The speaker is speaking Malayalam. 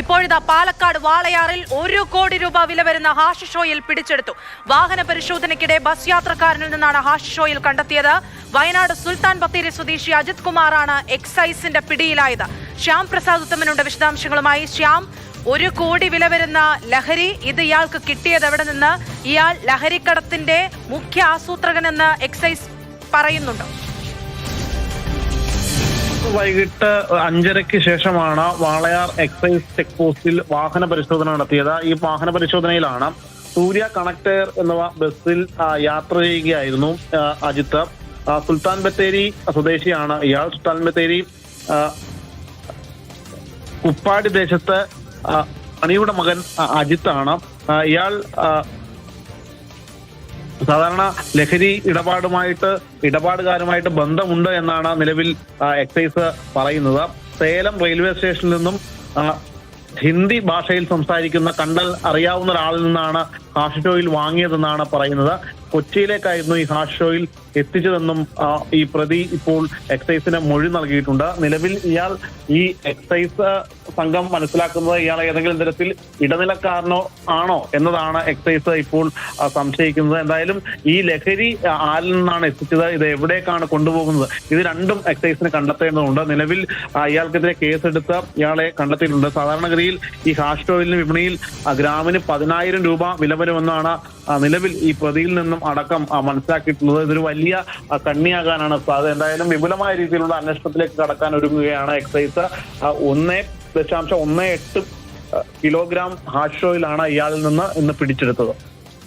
ഇപ്പോഴിതാ പാലക്കാട് വാളയാറിൽ ഒരു കോടി രൂപ വില വരുന്ന ഹാഷിഷ് ഓയിൽ പിടിച്ചെടുത്തു. വാഹന പരിശോധനയ്ക്കിടെ ബസ് യാത്രക്കാരനിൽ നിന്നാണ് ഹാഷിഷ് ഓയിൽ കണ്ടെത്തിയത്. വയനാട് സുൽത്താൻ ബത്തേരി സ്വദേശി അജിത് കുമാറാണ് എക്സൈസിന്റെ പിടിയിലായത്. ശ്യാം പ്രസാദ് ഉത്തമനുണ്ട് വിശദാംശങ്ങളുമായി. ശ്യാം ഒരു കോടി വില വരുന്ന ലഹരി ഇത് ഇയാൾക്ക് കിട്ടിയത് എവിടെ നിന്ന്? ഇയാൾ ലഹരിക്കടത്തിന്റെ മുഖ്യ ആസൂത്രകനെന്ന് എക്സൈസ് പറയുന്നുണ്ടോ. വൈകിട്ട് അഞ്ചരയ്ക്ക് ശേഷമാണ് വാളയാർ എക്സൈസ് ചെക്ക് പോസ്റ്റിൽ വാഹന പരിശോധന നടത്തിയത്. ഈ വാഹന പരിശോധനയിലാണ് സൂര്യ കണക്ടർ എന്ന ബസ്സിൽ യാത്ര ചെയ്യുകയായിരുന്നു അജിത്ത്. സുൽത്താൻ ബത്തേരി സ്വദേശിയാണ് ഇയാൾ. സുൽത്താൻ ബത്തേരി കുപ്പാടി ദേശത്ത് അണിയുടെ മകൻ അജിത്താണ്. ഇയാൾ സാധാരണ ലഹരി ഇടപാടുമായിട്ട് ഇടപാടുകാരുമായിട്ട് ബന്ധമുണ്ട് എന്നാണ് നിലവിൽ എക്സൈസ് പറയുന്നത്. സേലം റെയിൽവേ സ്റ്റേഷനിൽ നിന്നും ഹിന്ദി ഭാഷയിൽ സംസാരിക്കുന്ന കണ്ടൽ അറിയാവുന്ന ഒരാളിൽ നിന്നാണ് കാഷിറ്റോയിൽ വാങ്ങിയതെന്നാണ് പറയുന്നത്. കൊച്ചിയിലേക്കായിരുന്നു ഈ ഹാഷ് ഷോയിൽ എത്തിച്ചതെന്നും ഈ പ്രതി ഇപ്പോൾ എക്സൈസിന് മൊഴി നൽകിയിട്ടുണ്ട്. നിലവിൽ ഇയാൾ ഈ എക്സൈസ് സംഘം മനസ്സിലാക്കുന്നത് ഇയാൾ ഏതെങ്കിലും തരത്തിൽ ഇടനിലക്കാരനോ ആണോ എന്നതാണ് എക്സൈസ് ഇപ്പോൾ സംശയിക്കുന്നത്. എന്തായാലും ഈ ലഹരി ആരിൽ നിന്നാണ് എത്തിച്ചത് ഇത് എവിടേക്കാണ് കൊണ്ടുപോകുന്നത്? ഇത് രണ്ടും എക്സൈസിന് കണ്ടെത്തേണ്ടതുണ്ട്. നിലവിൽ ഇയാൾക്കെതിരെ കേസെടുത്ത് ഇയാളെ കണ്ടെത്തിയിട്ടുണ്ട്. സാധാരണഗതിയിൽ ഈ ഹാഷ് ടോയിലിന് വിപണിയിൽ ഗ്രാമിന് പതിനായിരം രൂപ വില വരുമെന്നാണ് നിലവിൽ ഈ പ്രതിയിൽ നിന്നും അടക്കം മനസ്സിലാക്കിയിട്ടുള്ളത് ഇതൊരു വലിയ കണ്ണിയാകാനാണ് സാധ്യത. എന്തായാലും വിപുലമായ രീതിയിലുള്ള അന്വേഷണത്തിലേക്ക് കടക്കാൻ ഒരുങ്ങുകയാണ് എക്സൈസ്. ഒന്ന് ദശാംശം ഒന്ന് എട്ട് കിലോഗ്രാം ഹാഷോയിലാണ് ഇയാളിൽ നിന്ന് ഇന്ന് പിടിച്ചെടുത്തത്.